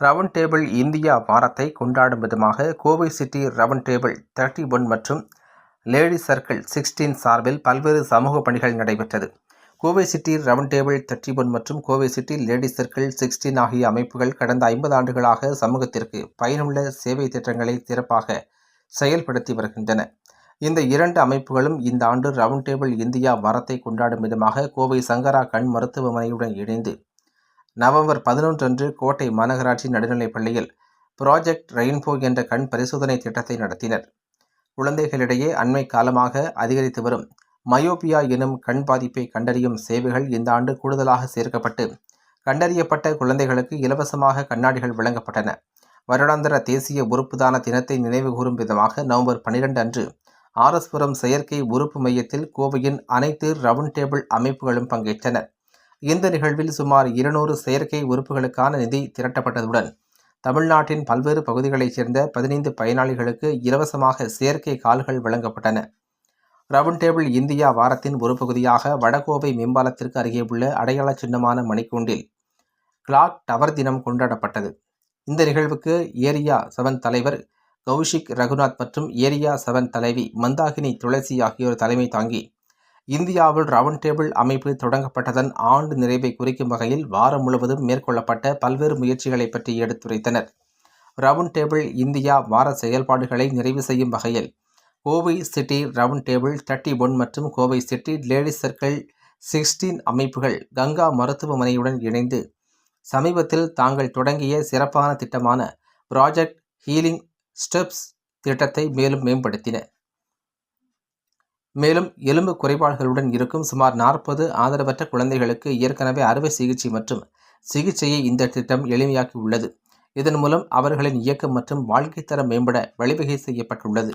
Round table India வாரத்தை கொண்டாடும் விதமாக Kovai city round table thirty one மற்றும் லேடி சர்க்கிள் சிக்ஸ்டீன் சார்பில் பல்வேறு சமூக பணிகள் நடைபெற்றது. Kovai city round table thirty one மற்றும் Kovai city lady circle sixteen ஆகிய அமைப்புகள் கடந்த ஐம்பது ஆண்டுகளாக சமூகத்திற்கு பயனுள்ள சேவை திட்டங்களை சிறப்பாக செயல்படுத்தி வருகின்றன. இந்த இரண்டு அமைப்புகளும் இந்த ஆண்டு ரவுண்ட் டேபிள் இந்தியா வாரத்தை கொண்டாடும் விதமாக கோவை சங்கரா கண் மருத்துவமனையுடன் இணைந்து நவம்பர் பதினொன்று அன்று கோட்டை மாநகராட்சி நடுநிலைப் பள்ளியில் ப்ராஜெக்ட் ரெயின்போ என்ற கண் பரிசோதனை திட்டத்தை நடத்தினர். குழந்தைகளிடையே அண்மை காலமாக அதிகரித்து வரும் மயோபியா எனும் கண் பாதிப்பை கண்டறியும் சேவைகள் இந்த ஆண்டு கூடுதலாக சேர்க்கப்பட்டு கண்டறியப்பட்ட குழந்தைகளுக்கு இலவசமாக கண்ணாடிகள் வழங்கப்பட்டன. வருடாந்திர தேசிய உறுப்புதான தினத்தை நினைவுகூரும் விதமாக நவம்பர் பனிரெண்டு அன்று ஆர்எஸ்புரம் செயற்கை உறுப்பு மையத்தில் கோவையின் அனைத்து ரவுண்ட் டேபிள் அமைப்புகளும் பங்கேற்றனர் இந்த நிகழ்வில் சுமார் இருநூறு செயற்கை உறுப்புகளுக்கான நிதி திரட்டப்பட்டதுடன் தமிழ்நாட்டின் பல்வேறு பகுதிகளைச் சேர்ந்த பதினைந்து பயனாளிகளுக்கு இலவசமாக செயற்கை கால்கள் வழங்கப்பட்டன. ரவுண்ட் டேபிள் இந்தியா வாரத்தின் ஒரு பகுதியாக வடகோவை மேம்பாலத்திற்கு அருகே உள்ள அடையாள சின்னமான மணிக்கூண்டில் கிளாக் டவர் தினம் கொண்டாடப்பட்டது. இந்த நிகழ்வுக்கு ஏரியா செவன் தலைவர் கௌஷிக் ரகுநாத் மற்றும் ஏரியா செவன் தலைவி மந்தாகினி துளசி ஆகியோர் தலைமை தாங்கி இந்தியாவில் ரவுண்ட் டேபிள் அமைப்பு தொடங்கப்பட்டதன் ஆண்டு நிறைவை குறிக்கும் வகையில் வாரம் முழுவதும் மேற்கொள்ளப்பட்ட பல்வேறு முயற்சிகளை பற்றி எடுத்துரைத்தனர். ரவுண்ட் டேபிள் இந்தியா வார செயல்பாடுகளை நிறைவு செய்யும் வகையில் Kovai city round table thirty one மற்றும் Kovai city ladies circle sixteen அமைப்புகள் கங்கா மருத்துவமனையுடன் இணைந்து சமீபத்தில் தாங்கள் தொடங்கிய சிறப்பான திட்டமான ப்ராஜெக்ட் ஹீலிங் ஸ்டெப்ஸ் திட்டத்தை மேலும் மேம்படுத்தின. மேலும் எலும்பு குறைபாடுகளுடன் இருக்கும் சுமார் நாற்பது ஆதரவற்ற குழந்தைகளுக்கு ஏற்கனவே அறுவை சிகிச்சை மற்றும் சிகிச்சையை இந்த திட்டம் எளிமையாக்கி உள்ளது இதன் மூலம் அவர்களின் இயக்கம் மற்றும் வாழ்க்கை தரம் மேம்பட வழிவகை செய்யப்பட்டுள்ளது.